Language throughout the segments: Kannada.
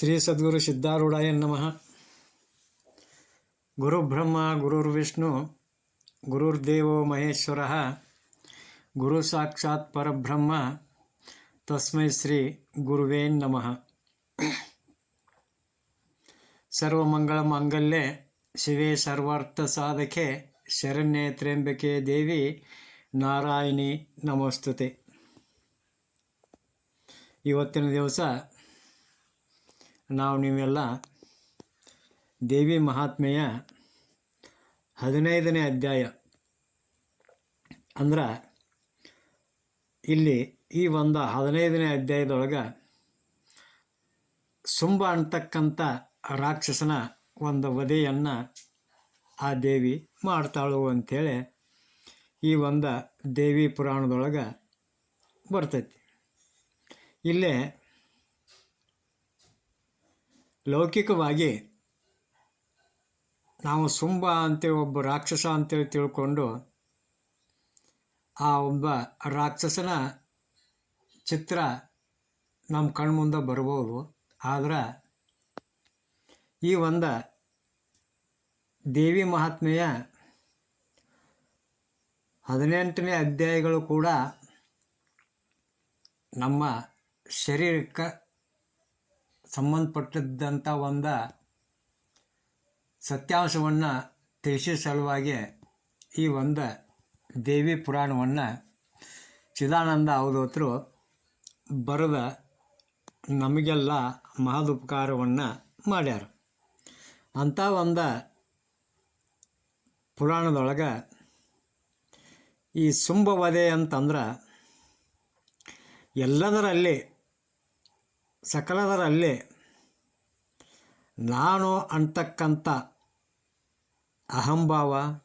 ಶ್ರೀ ಸದ್ಗುರು ಸಿದ್ಧಾರೂಢಾಯ ನಮಃ. ಗುರುಬ್ರಹ್ಮ, ಗುರುರ್ವಿಷ್ಣು, ಗುರುರ್ದೇವೋ ಮಹೇಶ್ವರ, ಗುರು ಸಾಕ್ಷಾತ್ ಪರಬ್ರಹ್ಮ, ತಸ್ಮೈ ಶ್ರೀ ಗುರುವೇ ನಮಃ. ಸರ್ವಮಂಗಳ ಮಾಂಗಲ್ಯೆ, ಶಿವೆ ಸರ್ವಾರ್ಥ ಸಾಧಕೆ, ಶರಣ್ಯೆ ತ್ರ್ಯಂಬಕೆ ದೇವಿ, ನಾರಾಯಣಿ ನಮಸ್ತುತೆ. ಇವತ್ತಿನ ದಿವಸ ನಾವು ನೀವೆಲ್ಲ ದೇವಿ ಮಹಾತ್ಮೆಯ ಹದಿನೈದನೇ ಅಧ್ಯಾಯ. ಅಂದ್ರೆ ಇಲ್ಲಿ ಈ ಒಂದು ಹದಿನೈದನೇ ಅಧ್ಯಾಯದೊಳಗೆ ಸುಂಬ ಅಂತಕ್ಕಂಥ ರಾಕ್ಷಸನ ಒಂದು ವಧೆಯನ್ನು ಆ ದೇವಿ ಮಾಡ್ತಾಳು ಅಂಥೇಳಿ ಈ ಒಂದು ದೇವಿ ಪುರಾಣದೊಳಗೆ ಬರ್ತೈತಿ. ಇಲ್ಲೇ ಲೌಕಿಕವಾಗಿ ನಾವು ಸುಂಬ ಅಂತೇಳಿ ಒಬ್ಬ ರಾಕ್ಷಸ ಅಂತೇಳಿ ತಿಳ್ಕೊಂಡು ಆ ಒಬ್ಬ ರಾಕ್ಷಸನ ಚಿತ್ರ ನಮ್ಮ ಕಣ್ಮುಂದೆ ಬರ್ಬೋದು. ಆದ್ರೆ ಈ ಒಂದು ದೇವಿ ಮಹಾತ್ಮೆಯ ಹದಿನೆಂಟನೇ ಅಧ್ಯಾಯಗಳು ಕೂಡ ನಮ್ಮ ಶರೀರಕ್ಕೆ ಸಂಬಂಧಪಟ್ಟಿದ್ದಂಥ ಒಂದು ಸತ್ಯಾಂಶವನ್ನು ತಿಳಿಸೋ ಸಲುವಾಗಿ ಈ ಒಂದು ದೇವಿ ಪುರಾಣವನ್ನು ಚಿದಾನಂದ ಅವಧೂತರು ಬರೆದ ನಮಗೆಲ್ಲ ಮಹದುಪಕಾರವನ್ನು ಮಾಡ್ಯಾರ. ಅಂಥ ಒಂದು ಪುರಾಣದೊಳಗೆ ಈ ಸುಂಬವಧೆ ಅಂತಂದ್ರೆ ಎಲ್ಲದರಲ್ಲಿ ಸಕಲದರಲ್ಲಿ ನಾನು ಅಂತಕ್ಕಂಥ ಅಹಂಭಾವ,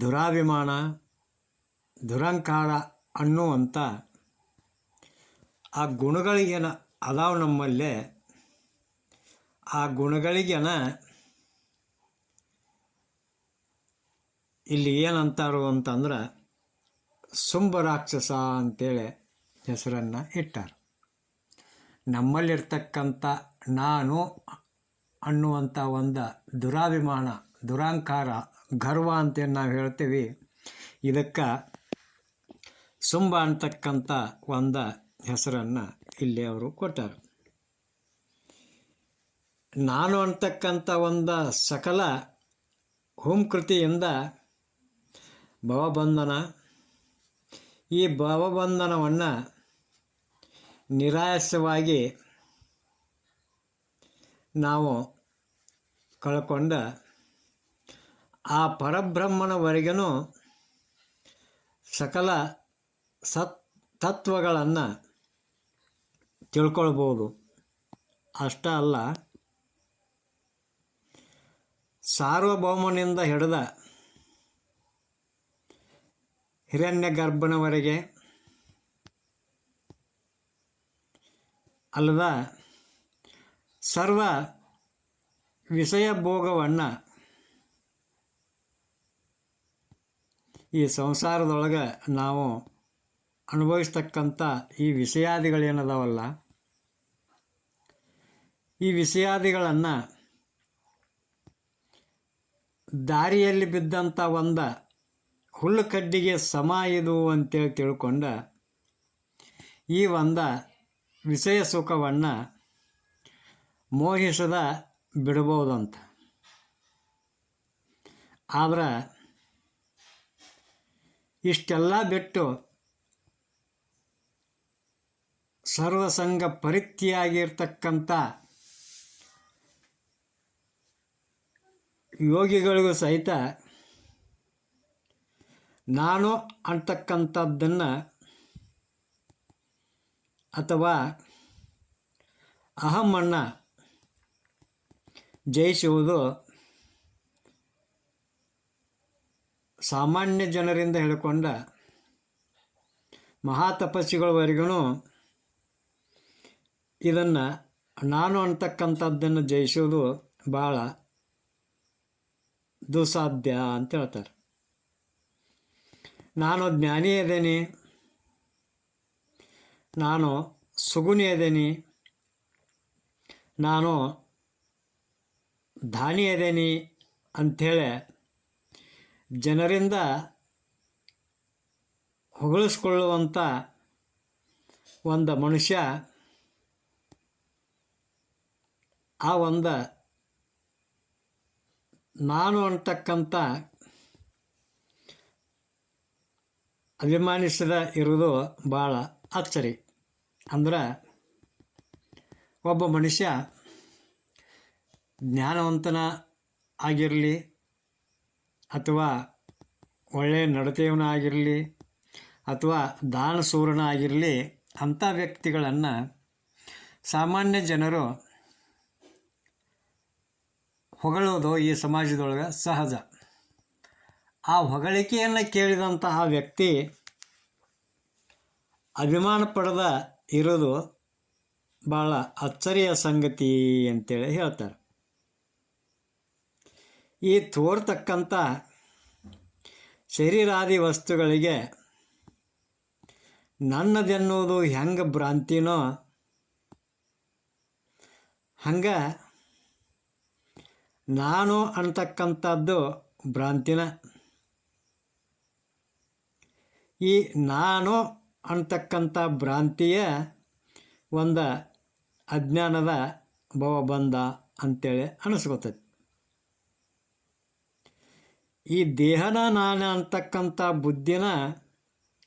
ದುರಾಭಿಮಾನ, ದುರಂಕಾರ ಅನ್ನುವಂಥ ಆ ಗುಣಗಳಿಗೇನ ಅದಾವ ನಮ್ಮಲ್ಲೇ, ಆ ಗುಣಗಳಿಗೇನ ಇಲ್ಲಿ ಏನಂತಾರು ಅಂತಂದ್ರೆ, ಸುಂಬ ರಾಕ್ಷಸ ಅಂತೇಳಿ ಹೆಸರನ್ನು ಇಟ್ಟಾರ. ನಮ್ಮಲ್ಲಿರ್ತಕ್ಕಂಥ ನಾನು ಅನ್ನುವಂಥ ಒಂದು ದುರಾಭಿಮಾನ, ದುರಾಂಕಾರ, ಗರ್ವ ಅಂತ ನಾವು ಹೇಳ್ತೀವಿ. ಇದಕ್ಕೆ ಸುಂಬ ಅಂತಕ್ಕಂಥ ಒಂದು ಹೆಸರನ್ನು ಇಲ್ಲಿ ಅವರು ಕೊಟ್ಟರು. ನಾನು ಅಂತಕ್ಕಂಥ ಒಂದು ಸಕಲ ಹೋಮಕೃತಿಯಿಂದ ಭವಬಂಧನ, ಈ ಭವಬಂಧನವನ್ನು ನಿರಾಯಸವಾಗಿ ನಾವು ಕಳ್ಕೊಂಡ ಆ ಪರಬ್ರಹ್ಮನವರೆಗೂ ಸಕಲ ಸತ್, ತತ್ವಗಳನ್ನು ತಿಳ್ಕೊಳ್ಬೋದು. ಅಷ್ಟ ಅಲ್ಲ. ಸಾರ್ವಭೌಮನಿಂದ ಹಿಡಿದ ಹಿರಣ್ಯ ಗರ್ಭನವರೆಗೆ ಅಲ್ಲದ ಸರ್ವ ವಿಷಯ ಭೋಗವನ್ನು ಈ ಸಂಸಾರದೊಳಗೆ ನಾವು ಅನುಭವಿಸ್ತಕ್ಕಂಥ ಈ ವಿಷಯಾದಿಗಳೇನದವಲ್ಲ? ಈ ವಿಷಯಾದಿಗಳನ್ನು ದಾರಿಯಲ್ಲಿ ಬಿದ್ದಂಥ ಒಂದು ಹುಲ್ಲು ಕಡ್ಡಿಗೆ ಸಮ ಇದು ಅಂತೇಳಿ ತಿಳ್ಕೊಂಡ ಈ ಒಂದು ವಿಷಯ ಸುಖವನ್ನು ಮೋಹಿಸದ ಬಿಡ್ಬೋದಂತ ಆದ್ರೆ ಇಷ್ಟೆಲ್ಲ ಬಿಟ್ಟು ಸರ್ವಸಂಗ ಪರಿತ್ಯಾಗಿರ್ತಕ್ಕಂಥ ಯೋಗಿಗಳಿಗೂ ಸಹಿತ ನಾನು ಅಂತಕ್ಕಂಥದ್ದನ್ನು ಅಥವಾ ಅಹಮ್ಮನ್ನು ಜಯಿಸುವುದು ಸಾಮಾನ್ಯ ಜನರಿಂದ ಹೇಳಿಕೊಂಡ ಮಹಾತಪಸ್ಸಿಗಳವರೆಗೂ ಇದನ್ನು ನಾನು ಅಂತಕ್ಕಂಥದ್ದನ್ನು ಜಯಿಸೋದು ಭಾಳ ದುಸಾಧ್ಯ ಅಂತ ಹೇಳ್ತಾರೆ. ನಾನು ಜ್ಞಾನಿ ಇದ್ದೇನೆ. ನಾನು ಸುಗುಣಿ ಅದೇನಿ ನಾನು ದಾನಿ ಅದೇನಿ ಅಂಥೇಳಿ ಜನರಿಂದ ಹೊಗಳಿಸ್ಕೊಳ್ಳುವಂಥ ಒಂದು ಮನುಷ್ಯ ಆ ಒಂದು ನಾನು ಅಂತಕ್ಕಂಥ ಅಭಿಮಾನಿಸದ ಇರುವುದು ಭಾಳ ಅಚ್ಚರಿ. ಅಂದ್ರೆ ಒಬ್ಬ ಮನುಷ್ಯ ಜ್ಞಾನವಂತನ ಆಗಿರಲಿ ಅಥವಾ ಒಳ್ಳೆಯ ನಡತೆಯವನ ಆಗಿರಲಿ ಅಥವಾ ದಾನಸೂರನ ಆಗಿರಲಿ ಅಂಥ ವ್ಯಕ್ತಿಗಳನ್ನು ಸಾಮಾನ್ಯ ಜನರು ಹೊಗಳೋದು ಈ ಸಮಾಜದೊಳಗೆ ಸಹಜ. ಆ ಹೊಗಳಿಕೆಯನ್ನು ಕೇಳಿದಂತಹ ವ್ಯಕ್ತಿ ಅಭಿಮಾನ ಪಡೆದ ಇರೋದು ಭಾಳ ಅಚ್ಚರಿಯ ಸಂಗತಿ ಅಂತೇಳಿ ಹೇಳ್ತಾರೆ. ಈ ತೋರ್ತಕ್ಕಂಥ ಶರೀರಾದಿ ವಸ್ತುಗಳಿಗೆ ನನ್ನದೆನ್ನುವುದು ಹೆಂಗೆ ಭ್ರಾಂತಿನೋ ಹಂಗೆ ನಾನು ಅಂತಕ್ಕಂಥದ್ದು ಭ್ರಾಂತಿನ. ಈ ನಾನು ಅಂತಕ್ಕಂಥ ಭ್ರಾಂತಿಯ ಒಂದು ಅಜ್ಞಾನದ ಭವಬಂಧ ಅಂತೇಳಿ ಅನಿಸ್ಕೊತೈತಿ. ಈ ದೇಹನ ನಾನು ಅಂತಕ್ಕಂಥ ಬುದ್ಧಿನ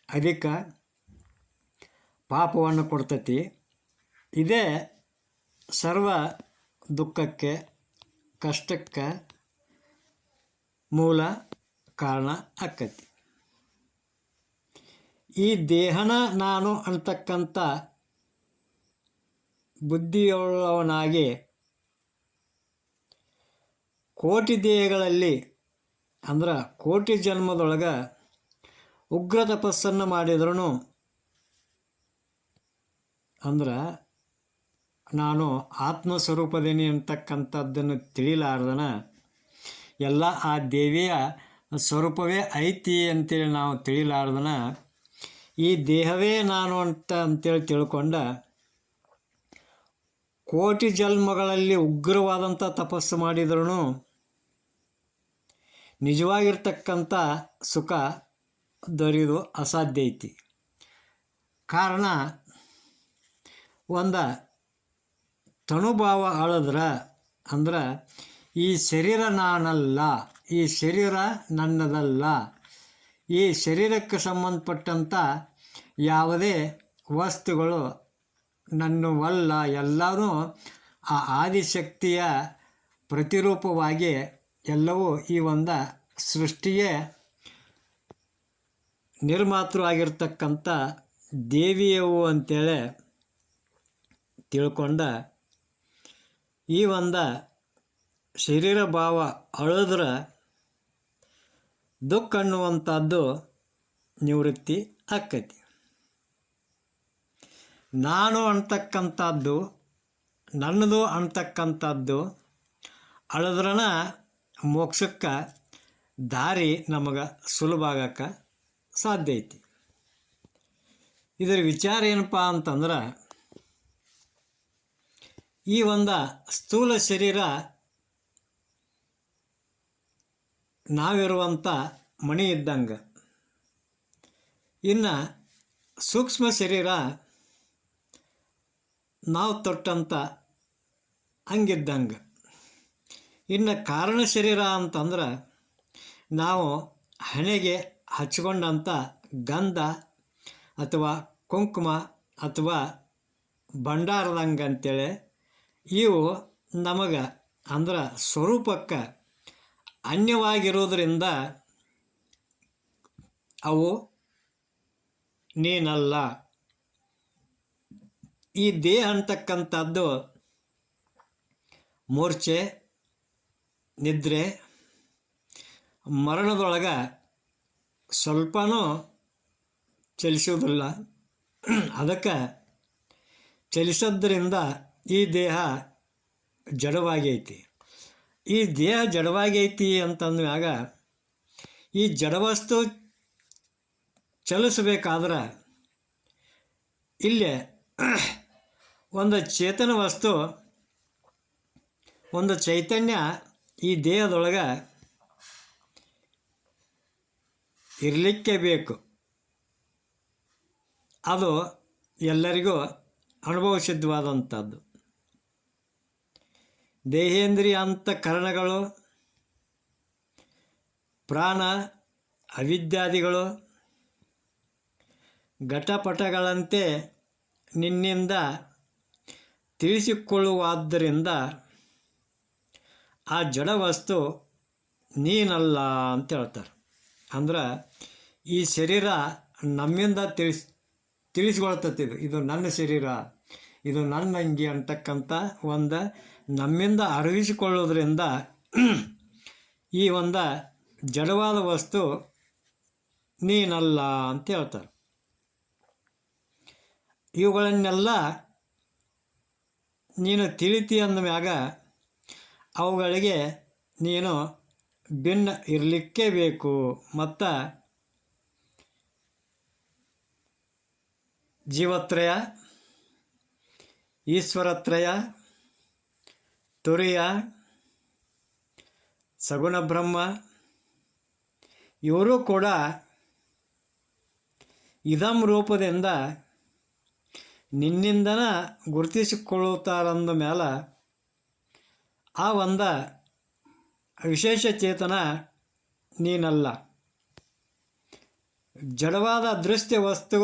ಅಧಿಕ ಪಾಪವನ್ನು ಕೊಡ್ತೈತಿ. ಇದೇ ಸರ್ವ ದುಃಖಕ್ಕೆ, ಕಷ್ಟಕ್ಕೆ ಮೂಲ ಕಾರಣ ಆಕ್ಕೈತಿ ಈ ದೇಹನ ನಾನು ಅಂತಕ್ಕಂಥ ಬುದ್ಧಿಯುಳ್ಳವನಾಗಿ ಕೋಟಿ ದೇಹಗಳಲ್ಲಿ ಅಂದ್ರೆ ಕೋಟಿ ಜನ್ಮದೊಳಗೆ ಉಗ್ರ ತಪಸ್ಸನ್ನು ಮಾಡಿದ್ರೂ ಅಂದ್ರೆ ನಾನು ಆತ್ಮಸ್ವರೂಪದೇನಿ ಅಂತಕ್ಕಂಥದ್ದನ್ನು ತಿಳಿಲಾರ್ದನ ಎಲ್ಲ ಆ ದೇವಿಯ ಸ್ವರೂಪವೇ ಐತಿ ಅಂತೇಳಿ ನಾವು ತಿಳಿಲಾರ್ದನ ಈ ದೇಹವೇ ನಾನು ಅಂತ ಅಂತೇಳಿ ತಿಳ್ಕೊಂಡ ಕೋಟಿ ಜನ್ಮಗಳಲ್ಲಿ ಉಗ್ರವಾದಂಥ ತಪಸ್ಸು ಮಾಡಿದ್ರೂ ನಿಜವಾಗಿರ್ತಕ್ಕಂಥ ಸುಖ ದೊರೆಯೋದು ಅಸಾಧ್ಯ ಐತಿ. ಕಾರಣ ಒಂದು ತನುಭಾವ ಅಳದ್ರ ಅಂದ್ರೆ ಈ ಶರೀರ ನಾನಲ್ಲ, ಈ ಶರೀರ ನನ್ನದಲ್ಲ ಈ ಶರೀರಕ್ಕೆ ಸಂಬಂಧಪಟ್ಟಂಥ ಯಾವುದೇ ವಸ್ತುಗಳು ನನ್ನವಲ್ಲ ಎಲ್ಲರೂ ಆ ಆದಿಶಕ್ತಿಯ ಪ್ರತಿರೂಪವಾಗಿ ಎಲ್ಲವೂ ಈ ಒಂದು ಸೃಷ್ಟಿಯೇ ನಿರ್ಮಾತೃ ಆಗಿರ್ತಕ್ಕಂಥ ದೇವಿಯವು ಅಂತೇಳಿ ತಿಳ್ಕೊಂಡ ಈ ಒಂದು ಶರೀರ ಭಾವ ಅಳಿದ್ರೆ ದುಃಖ ಅನ್ನುವಂಥದ್ದು ನಿವೃತ್ತಿ ಆಕ್ಕೈತಿ ನಾನು ಅಂತಕ್ಕಂಥದ್ದು ನನ್ನದು ಅಂತಕ್ಕಂಥದ್ದು ಅಳದ್ರನ ಮೋಕ್ಷಕ್ಕೆ ದಾರಿ ನಮಗೆ ಸುಲಭ ಆಗಕ್ಕೆ ಸಾಧ್ಯ ಐತಿ. ಇದರ ವಿಚಾರ ಏನಪ್ಪ ಅಂತಂದ್ರೆ, ಈ ಒಂದು ಸ್ಥೂಲ ಶರೀರ ನಾವಿರುವಂಥ ಮಣಿ ಇದ್ದಂಗೆ. ಇನ್ನು ಸೂಕ್ಷ್ಮ ಶರೀರ ನಾವು ತೊಟ್ಟಂಥ ಹಂಗಿದ್ದಂಗೆ. ಇನ್ನು ಕಾರಣ ಶರೀರ ಅಂತಂದ್ರೆ ನಾವು ಹಣೆಗೆ ಹಚ್ಕೊಂಡಂಥ ಗಂಧ ಅಥವಾ ಕುಂಕುಮ ಅಥವಾ ಭಂಡಾರದಂಗೆ ಅಂತೇಳಿ ಇವು ನಮಗೆ ಅಂದ್ರೆ ಸ್ವರೂಪಕ್ಕೆ ಅನ್ಯವಾಗಿರೋದ್ರಿಂದ ಅವು ನೀನಲ್ಲ. ಈ ದೇಹ ಅಂತಕ್ಕಂಥದ್ದು ಮೂರ್ಛೆ, ನಿದ್ರೆ, ಮರಣದೊಳಗೆ ಸ್ವಲ್ಪನೂ ಚಲಿಸೋದಿಲ್ಲ ಅದಕ್ಕೆ ಚಲಿಸೋದ್ರಿಂದ ಈ ದೇಹ ಜಡವಾಗೈತಿ ಈ ದೇಹ ಜಡವಾಗೈತಿ ಅಂತಂದಾಗ ಈ ಜಡವಸ್ತು ಚಲಿಸಬೇಕಾದ್ರೆ ಇಲ್ಲೇ ಒಂದು ಚೇತನ ವಸ್ತು, ಒಂದು ಚೈತನ್ಯ ಈ ದೇಹದೊಳಗೆ ಇರಲಿಕ್ಕೆ ಬೇಕು. ಅದು ಎಲ್ಲರಿಗೂ ಅನುಭವ ಸಿದ್ಧವಾದಂಥದ್ದು ದೇಹೇಂದ್ರಿಯ ಅಂತಃಕರಣಗಳು ಪ್ರಾಣ ಅವಿದ್ಯಾದಿಗಳು, ಘಟಪಟಗಳಂತೆ ನಿನ್ನಿಂದ ತಿಳಿಸಿಕೊಳ್ಳುವಾದ್ದರಿಂದ ಆ ಜಡ ವಸ್ತು ನೀನಲ್ಲ ಅಂತ ಹೇಳ್ತಾರೆ. ಅಂದ್ರೆ ಈ ಶರೀರ ನಮ್ಮಿಂದ ತಿಳಿಸ್, ತಿಳಿಸ್ಕೊಳ್ತತಿ ಇದು. ಇದು ನನ್ನ ಶರೀರ, ಇದು ನನ್ನ ಅಂಗಿ ಅಂತಕ್ಕಂಥ ಒಂದು ನಮ್ಮಿಂದ ಅರಗಿಸಿಕೊಳ್ಳೋದ್ರಿಂದ ಈ ಒಂದು ಜಡವಾದ ವಸ್ತು ನೀನಲ್ಲ ಅಂತ ಹೇಳ್ತಾರೆ. ಇವುಗಳನ್ನೆಲ್ಲ ನೀನು ತಿಳಿತಿ ಅಂದ ಮ್ಯಾಗ ಅವುಗಳಿಗೆ ನೀನು ಭಿನ್ನ ಇರಲಿಕ್ಕೇ ಬೇಕು. ಮತ್ತು ಜೀವತ್ರಯ, ಈಶ್ವರತ್ರಯ ತುರಿಯ, ಸಗುಣ ಬ್ರಹ್ಮ, ಇವರು ಕೂಡ ಇದಂ ರೂಪದಿಂದ ನಿನ್ನಿಂದನ ಗುರುತಿಸಿಕೊಳ್ಳುತ್ತಾರಂದ ಮೇಲೆ ಆ ಒಂದ ವಿಶೇಷ ಚೇತನ ನೀನಲ್ಲ. ಜಡವಾದ ದೃಶ್ಯ ವಸ್ತು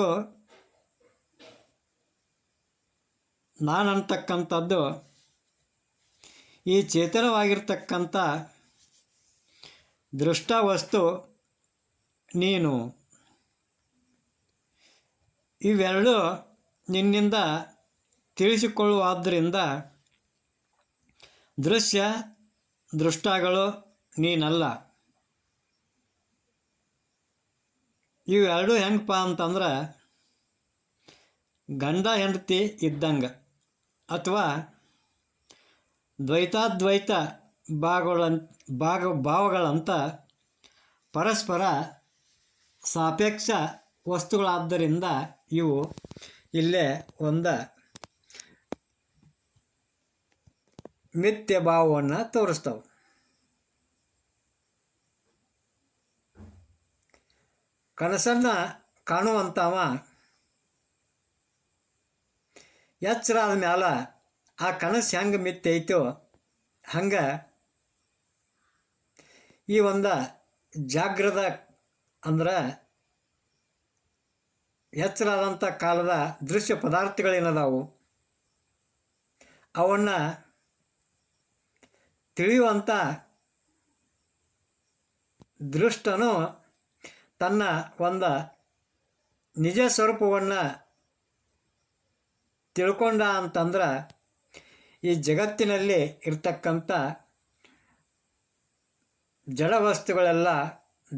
ನಾನಂತಕ್ಕಂಥದ್ದು ಈ ಚೇತನವಾಗಿರ್ತಕ್ಕಂಥ ದೃಷ್ಟ ವಸ್ತು ನೀನು. ಇವೆರಡು ನಿನ್ನಿಂದ ತಿಳಿಸಿಕೊಳ್ಳುವಾದ್ದರಿಂದ ದೃಶ್ಯ ದೃಷ್ಟಗಳು ನೀನಲ್ಲ. ಇವೆರಡು ಹೆಂಗಪ್ಪ ಅಂತಂದ್ರೆ ಗಂಡ ಹೆಂಡತಿ ಇದ್ದಂಗೆ ಅಥವಾ ದ್ವೈತಾದ್ವೈತ ಭಾಗಗಳ ಭಾಗ, ಭಾವಗಳಂತ ಪರಸ್ಪರ ಸಾಪೇಕ್ಷ ವಸ್ತುಗಳಾದ್ದರಿಂದ ಇವು ಇಲ್ಲೇ ಒಂದು ಮಿಥ್ಯ ಭಾವವನ್ನು ತೋರಿಸ್ತವೆ. ಕನಸನ್ನು ಕಾಣುವಂಥವ ಎಚ್ಚರ ಆದ ಮ್ಯಾಲ ಆ ಕನಸು ಹೆಂಗೆ ಮಿತ್ತೈತೋ ಹಂಗೆ ಈ ಒಂದು ಜಾಗ್ರದ ಅಂದ್ರೆ ಎಚ್ಚರಾದಂಥ ಕಾಲದ ದೃಶ್ಯ ಪದಾರ್ಥಗಳೇನದಾವು? ಅವನ್ನು ತಿಳಿಯುವಂಥ ದೃಷ್ಟನು ತನ್ನ ಒಂದು ನಿಜ ಸ್ವರೂಪವನ್ನು ತಿಳ್ಕೊಂಡ ಅಂತಂದ್ರೆ ಈ ಜಗತ್ತಿನಲ್ಲಿ ಇರ್ತಕ್ಕಂಥ ಜಡ ವಸ್ತುಗಳೆಲ್ಲ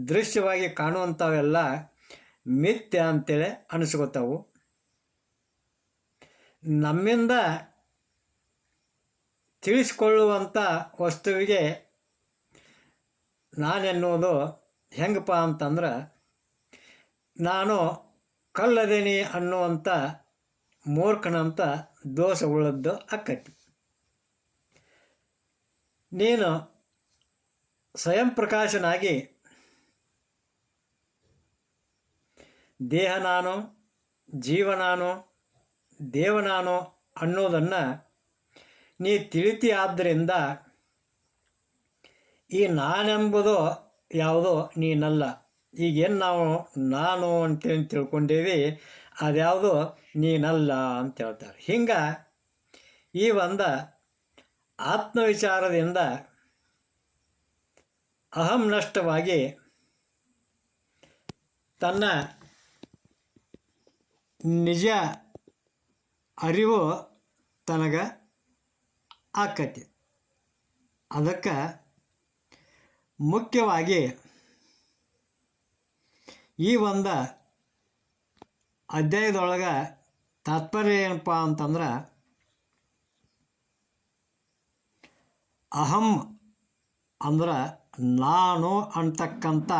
ದೃಶ್ಯವಾಗಿ ಕಾಣುವಂಥವೆಲ್ಲ ಮಿಥ್ಯ ಅಂತೇಳಿ ಅನಿಸ್ಕೋತಾವು. ನಮ್ಮಿಂದ ತಿಳಿಸ್ಕೊಳ್ಳುವಂಥ ವಸ್ತುವಿಗೆ ನಾನೆನ್ನುವುದು ಹೆಂಗಪ್ಪ ಅಂತಂದ್ರೆ, ನಾನು ಕಲ್ಲದೇನಿ ಅನ್ನುವಂಥ ಮೂರ್ಖನಂತ ದೋಷ ಉಳ್ಳದ್ದು ಆಕ್ಕೈತಿ ನೀನು ಸ್ವಯಂ ಪ್ರಕಾಶನಾಗಿ ದೇಹ ನಾನು ಜೀವ ನಾನು ಅನ್ನೋದನ್ನು ನೀ ತಿಳಿತಿ ಆದ್ದರಿಂದ ಈ ನಾನೆಂಬುದು ಯಾವುದೋ ನೀನಲ್ಲ. ಈಗೇನು ನಾವು ನಾನು ಅಂತೇಳಿ ತಿಳ್ಕೊಂಡೇವಿ, ಅದ್ಯಾವುದು ನೀನಲ್ಲ ಅಂತ ಹೇಳ್ತಾರೆ. ಹಿಂಗೆ ಈ ಒಂದು ಆತ್ಮವಿಚಾರದಿಂದ ಅಹಂ ನಷ್ಟವಾಗಿ ತನ್ನ ನಿಜ ಅರಿವು ತನಗ ಆಕತಿ. ಅದಕ್ಕೆ ಮುಖ್ಯವಾಗಿ ಈ ಒಂದು ಅಧ್ಯಾಯದೊಳಗೆ ತಾತ್ಪರ್ಯ ಏನಪ್ಪ ಅಂತಂದ್ರೆ ಅಹಂ ಅಂದ್ರೆ ನಾನು ಅಂತಕ್ಕಂಥ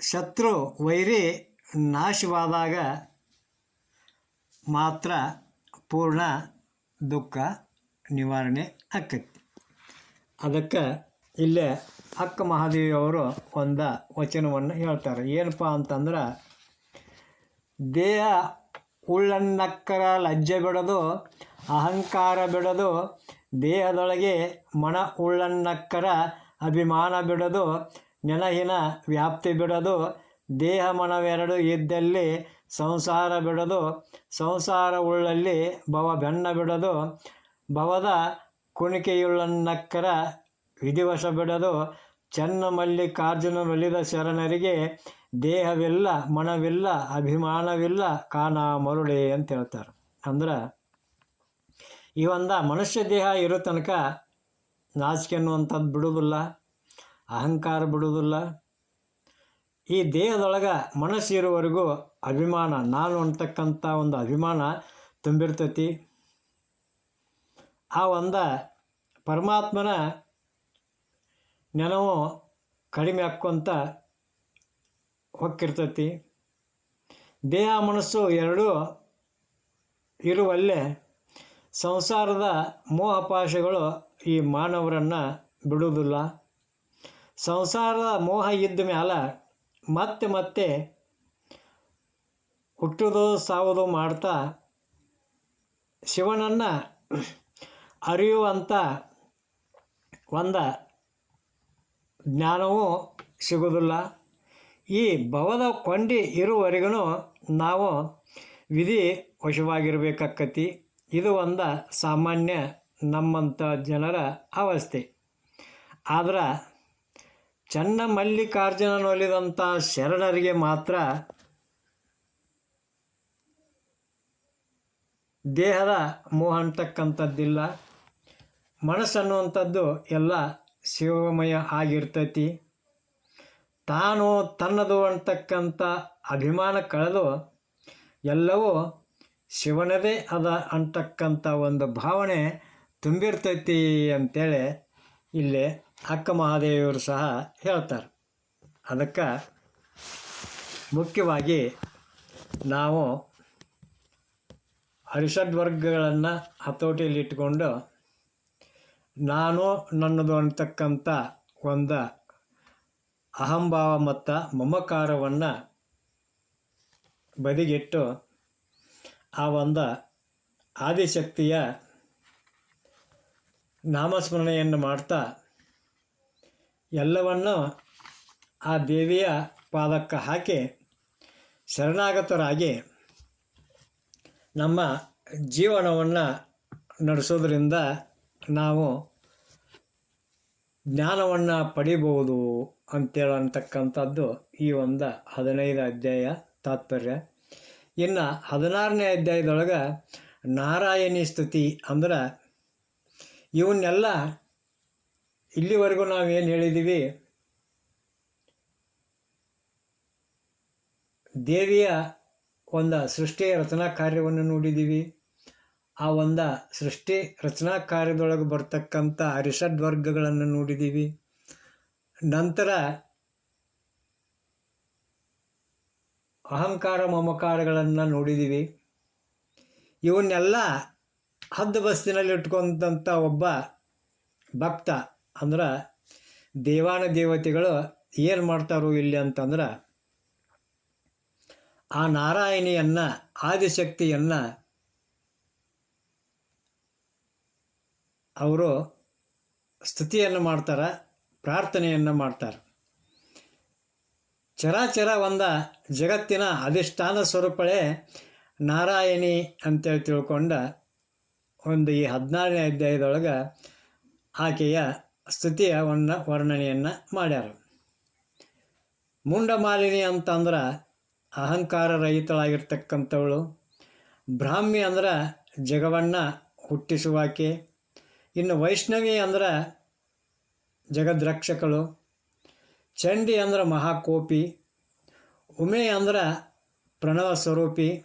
ಶತ್ರು ವೈರಿ ನಾಶವಾದಾಗ ಮಾತ್ರ ಪೂರ್ಣ ದುಃಖ ನಿವಾರಣೆ ಆಕೈತಿ. ಅದಕ್ಕೆ ಇಲ್ಲೇ ಅಕ್ಕ ಮಹಾದೇವಿಯವರು ಒಂದು ವಚನವನ್ನು ಹೇಳ್ತಾರೆ. ಏನಪ್ಪ ಅಂತಂದ್ರೆ, ದೇಹ ಉಳ್ಳನ್ನಕ್ಕರ ಲಜ್ಜೆ ಬಿಡದು ಅಹಂಕಾರ ಬಿಡದು, ದೇಹದೊಳಗೆ ಮಣ ಉಳ್ಳನ್ನಕ್ಕರ ಅಭಿಮಾನ ಬಿಡದು, ನೆನಹಿನ ವ್ಯಾಪ್ತಿ ಬಿಡದು, ದೇಹ ಮನವೆರಡು ಇದ್ದಲ್ಲಿ ಸಂಸಾರ ಬಿಡದು, ಸಂಸಾರ ಉಳ್ಳಲ್ಲಿ ಭವ ಬೆನ್ನ ಬಿಡದು, ಭವದ ಕುಣಿಕೆಯುಳ್ಳನ್ನಕ್ಕರ ವಿಧಿವಶ ಬಿಡದು, ಚೆನ್ನ ಮಲ್ಲಿಕಾರ್ಜುನನೊಲಿದ ಶರಣರಿಗೆ ದೇಹವಿಲ್ಲ, ಮನವಿಲ್ಲ, ಅಭಿಮಾನವಿಲ್ಲ, ಕಾನಾ ಮರುಳೆ ಅಂತ ಹೇಳ್ತಾರೆ. ಅಂದ್ರೆ ಈ ಒಂದು ಮನುಷ್ಯ ದೇಹ ಇರೋ ತನಕ ನಾಚಿಕೆ ಅನ್ನುವಂಥದ್ದು ಬಿಡುವುದಿಲ್ಲ, ಅಹಂಕಾರ ಬಿಡುವುದಿಲ್ಲ. ಈ ದೇಹದೊಳಗೆ ಮನಸ್ಸು ಇರುವವರೆಗೂ ಅಭಿಮಾನ, ನಾನು ಅಂತಕ್ಕಂಥ ಒಂದು ಅಭಿಮಾನ ತುಂಬಿರ್ತೈತಿ. ಆ ಒಂದು ಪರಮಾತ್ಮನ ನೆನವು ಕಡಿಮೆ ಆಕ್ಕೊಂತ ಹೊಕ್ಕಿರ್ತೈತಿ. ದೇಹ ಮನಸ್ಸು ಎರಡೂ ಇರುವಲ್ಲೇ ಸಂಸಾರದ ಮೋಹಪಾಶಗಳು ಈ ಮಾನವರನ್ನು ಬಿಡುವುದಿಲ್ಲ. ಸಂಸಾರದ ಮೋಹ ಇದ್ದ ಮ್ಯಾಲ ಮತ್ತೆ ಮತ್ತೆ ಹುಟ್ಟುವುದು, ಸಾವುದು ಮಾಡ್ತಾ ಶಿವನನ್ನು ಅರಿಯುವಂಥ ಒಂದು ಜ್ಞಾನವೂ ಸಿಗೋದಿಲ್ಲ ಈ ಭವದ ಕೊಂಡಿ ಇರುವವರೆಗೂ ನಾವು ವಿಧಿ ವಶವಾಗಿರಬೇಕಾಕತಿ ಇದು ಒಂದು ಸಾಮಾನ್ಯ ನಮ್ಮಂಥ ಜನರ ಅವಸ್ಥೆ. ಆದ್ರೆ ಚನ್ನ ಮಲ್ಲಿಕಾರ್ಜುನನೊಲಿದಂಥ ಶರಣರಿಗೆ ಮಾತ್ರ ದೇಹದ ಮೋಹ ಅಂತಕ್ಕಂಥದ್ದಿಲ್ಲ. ಮನಸ್ಸನ್ನುವಂಥದ್ದು ಎಲ್ಲ ಶಿವಮಯ ಆಗಿರ್ತೈತಿ. ತಾನು ತನ್ನದು ಅಂತಕ್ಕಂಥ ಅಭಿಮಾನ ಕಳೆದು ಎಲ್ಲವೂ ಶಿವನದೇ ಅದ ಅಂತಕ್ಕಂಥ ಒಂದು ಭಾವನೆ ತುಂಬಿರ್ತೈತಿ ಅಂತೇಳಿ ಇಲ್ಲಿ ಅಕ್ಕ ಮಹಾದೇವಿಯವರು ಸಹ ಹೇಳ್ತಾರೆ. ಅದಕ್ಕೆ ಮುಖ್ಯವಾಗಿ ನಾವು ವರ್ಗಗಳನ್ನು ಹತೋಟಿಯಲ್ಲಿ ಇಟ್ಕೊಂಡು ನಾನು ನನ್ನದು ಅಂತಕ್ಕಂಥ ಒಂದು ಅಹಂಭಾವ ಮತ್ತು ಮಮಕಾರವನ್ನು ಬದಿಗಿಟ್ಟು ಆ ಒಂದು ಆದಿಶಕ್ತಿಯ ನಾಮಸ್ಮರಣೆಯನ್ನು ಮಾಡ್ತಾ ಎಲ್ಲವನ್ನು ಆ ದೇವಿಯ ಪಾದಕ್ಕೆ ಹಾಕಿ ಶರಣಾಗತರಾಗಿ ನಮ್ಮ ಜೀವನವನ್ನು ನಡೆಸೋದ್ರಿಂದ ನಾವು ಜ್ಞಾನವನ್ನು ಪಡಿಬೋದು ಅಂತೇಳಂತಕ್ಕಂಥದ್ದು ಈ ಒಂದು ಹದಿನೈದು ಅಧ್ಯಾಯ ತಾತ್ಪರ್ಯ. ಇನ್ನು ಹದಿನಾರನೇ ಅಧ್ಯಾಯದೊಳಗೆ ನಾರಾಯಣಿ ಸ್ತುತಿ ಅಂದ್ರೆ ಇವನ್ನೆಲ್ಲ ಇಲ್ಲಿವರೆಗೂ ನಾವೇನು ಹೇಳಿದ್ದೀವಿ ದೇವಿಯ ಒಂದು ಸೃಷ್ಟಿಯ ರಚನಾ ಕಾರ್ಯವನ್ನು ನೋಡಿದ್ದೀವಿ ಆ ಒಂದು ಸೃಷ್ಟಿ ರಚನಾ ಕಾರ್ಯದೊಳಗೆ ಬರ್ತಕ್ಕಂಥ ಅರಿಷಡ್ ವರ್ಗಗಳನ್ನು ನೋಡಿದ್ದೀವಿ ನಂತರ ಅಹಂಕಾರ ಮಮಕಾರಗಳನ್ನು ನೋಡಿದ್ದೀವಿ ಇವನ್ನೆಲ್ಲ ಹದ್ದು ಬಸ್ಸಿನಲ್ಲಿ ಇಟ್ಕೊಂಡಂಥ ಒಬ್ಬ ಭಕ್ತ ಅಂದ್ರೆ ದೇವಾನ ದೇವತೆಗಳು ಏನು ಮಾಡ್ತಾರೋ ಇಲ್ಲಿ ಅಂತಂದ್ರೆ ಆ ನಾರಾಯಣಿಯನ್ನು, ಆದಿಶಕ್ತಿಯನ್ನು ಅವರು ಸ್ತುತಿಯನ್ನು ಮಾಡ್ತಾರೆ, ಪ್ರಾರ್ಥನೆಯನ್ನು ಮಾಡ್ತಾರೆ. ಚರಾಚರ ಒಂದ ಜಗತ್ತಿನ ಅಧಿಷ್ಠಾನ ಸ್ವರೂಪಳೇ ನಾರಾಯಣಿ ಅಂತೇಳಿ ತಿಳ್ಕೊಂಡ ಒಂದು ಈ ಹದಿನಾರನೇ ಅಧ್ಯಾಯದೊಳಗೆ ಆಕೆಯ ಸ್ತುತಿಯ ಒಂದು ವರ್ಣನೆಯನ್ನು ಮಾಡ್ಯಾರ. ಮುಂಡಮಾಲಿನಿ ಅಂತಂದ್ರೆ ಅಹಂಕಾರ ರಹಿತಳಾಗಿರ್ತಕ್ಕಂಥವಳು. ಬ್ರಾಹ್ಮಿ ಅಂದ್ರೆ ಜಗವನ್ನು ಹುಟ್ಟಿಸುವಾಕೆ. ಇನ್ನು ವೈಷ್ಣವಿ ಅಂದ್ರೆ ಜಗದ್ರಕ್ಷಕಳು. ಚಂಡಿ ಅಂದ್ರೆ ಮಹಾಕೋಪಿ, ಉಮೆ ಅಂದ್ರೆ ಪ್ರಣವ ಸ್ವರೂಪಿ,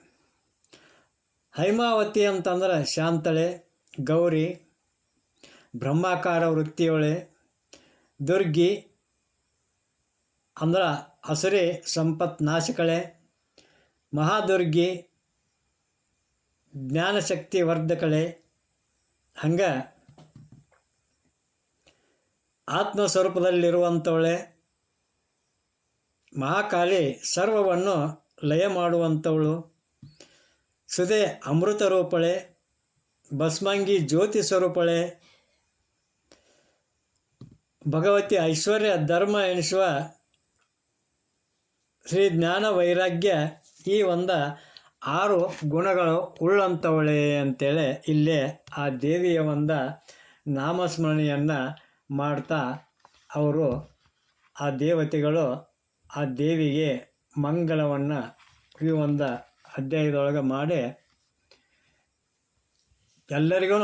ಹೈಮಾವತಿ ಅಂತಂದ್ರೆ ಶಾಂತಳೆ, ಗೌರಿ, ಬ್ರಹ್ಮಾಕಾರ ವೃತ್ತಿಯೊಳೆ, ದುರ್ಗಿ ಅಂದ್ರೆ ಹಸುರೆ ಸಂಪತ್ ನಾಶಕಳೆ, ಮಹಾದುರ್ಗಿ ಜ್ಞಾನಶಕ್ತಿ ವರ್ಧಕಳೆ, ಹಂಗೆ ಆತ್ಮ ಸ್ವರೂಪದಲ್ಲಿರುವಂಥವಳೆ ಮಹಾಕಾಳಿ ಸರ್ವವನ್ನು ಲಯ ಮಾಡುವಂಥವಳು ಸುದೆ ಅಮೃತ ರೂಪಳೆ, ಭಸ್ಮಾಂಗಿ ಜ್ಯೋತಿ ಸ್ವರೂಪಳೆ, ಭಗವತಿ ಐಶ್ವರ್ಯ ಧರ್ಮ ಎನಿಸುವ ಶ್ರೀ ಜ್ಞಾನ ವೈರಾಗ್ಯ ಈ ಒಂದು ಆರು ಗುಣಗಳು ಉಳ್ಳಂಥವಳೆ ಅಂತೇಳಿ ಇಲ್ಲೇ ಆ ದೇವಿಯ ಒಂದ ನಾಮಸ್ಮರಣೆಯನ್ನು ಮಾಡ್ತಾ ಅವರು ಆ ದೇವತೆಗಳು ಆ ದೇವಿಗೆ ಮಂಗಳವನ್ನು ಈ ಒಂದು ಅಧ್ಯಾಯದೊಳಗೆ ಮಾಡಿ ಎಲ್ಲರಿಗೂ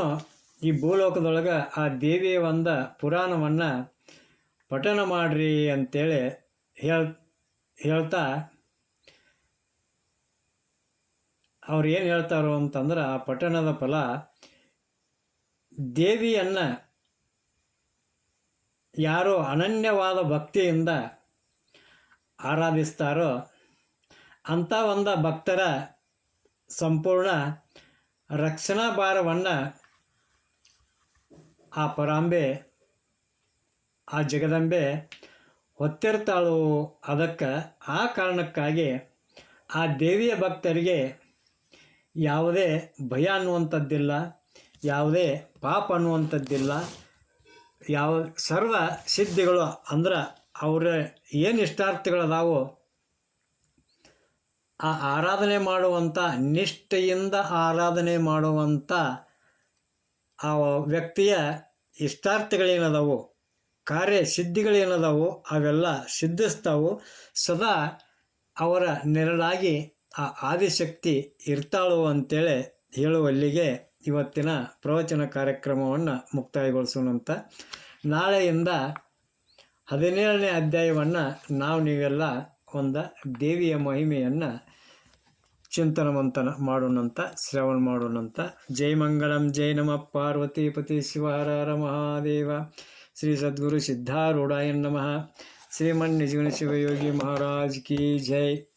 ಈ ಭೂಲೋಕದೊಳಗೆ ಆ ದೇವಿಯ ಒಂದು ಪುರಾಣವನ್ನು ಪಠನ ಮಾಡ್ರಿ ಅಂತೇಳಿ ಹೇಳ್, ಹೇಳ್ತಾ ಅವ್ರು ಏನು ಹೇಳ್ತಾರೋ ಅಂತಂದ್ರೆ ಆ ಪಠಣದ ಫಲ ದೇವಿಯನ್ನು ಯಾರು ಅನನ್ಯವಾದ ಭಕ್ತಿಯಿಂದ ಆರಾಧಿಸ್ತಾರೋ ಅಂಥ ಒಂದು ಭಕ್ತರ ಸಂಪೂರ್ಣ ರಕ್ಷಣಾ ಭಾರವನ್ನು ಆ ಪರಾಂಬೆ, ಆ ಜಗದಂಬೆ ಹೊತ್ತಿರ್ತಾಳು ಅದಕ್ಕೆ ಆ ಕಾರಣಕ್ಕಾಗಿ ಆ ದೇವಿಯ ಭಕ್ತರಿಗೆ ಯಾವುದೇ ಭಯ ಅನ್ನುವಂಥದ್ದಿಲ್ಲ, ಯಾವುದೇ ಪಾಪ ಅನ್ನುವಂಥದ್ದಿಲ್ಲ, ಯಾವ ಸರ್ವ ಸಿದ್ಧಿಗಳು ಅಂದ್ರೆ ಅವರ ಏನು ಇಷ್ಟಾರ್ಥಗಳದಾವೋ, ಆ ಆರಾಧನೆ ಮಾಡುವಂಥ ನಿಷ್ಠೆಯಿಂದ ಆರಾಧನೆ ಮಾಡುವಂಥ ಆ ವ್ಯಕ್ತಿಯ ಇಷ್ಟಾರ್ಥಗಳೇನದವು, ಕಾರ್ಯ ಸಿದ್ಧಿಗಳೇನದವು, ಅವೆಲ್ಲ ಸಿದ್ಧಿಸ್ತಾವು, ಸದಾ ಅವರ ನೆರಳಾಗಿ ಆ ಆದಿಶಕ್ತಿ ಇರ್ತಾಳು ಅಂತೇಳಿ ಹೇಳುವಲ್ಲಿಗೆ ಇವತ್ತಿನ ಪ್ರವಚನ ಕಾರ್ಯಕ್ರಮವನ್ನು ಮುಕ್ತಾಯಗೊಳಿಸೋಣಂತ. ನಾಳೆಯಿಂದ ಹದಿನೇಳನೇ ಅಧ್ಯಾಯವನ್ನು ನಾವು ನೀವೆಲ್ಲ ಒಂದು ದೇವಿಯ ಮಹಿಮೆಯನ್ನು ಚಿಂತನ ಮಂಥನ ಮಾಡೋಣಂತ, ಶ್ರವಣ ಮಾಡೋಣಂತ. ಜೈ ಮಂಗಳಂ, ಜೈ ನಮ. ಪಾರ್ವತೀಪತಿ ಶಿವಹರ ಮಹಾದೇವ. ಶ್ರೀ ಸದ್ಗುರು ಸಿದ್ಧಾರೂಢಾಯ ನಮಃ. ಶ್ರೀಮನ್ ನಿಜಗುಣ ಶಿವಯೋಗಿ ಮಹಾರಾಜ್ ಕಿ ಜೈ.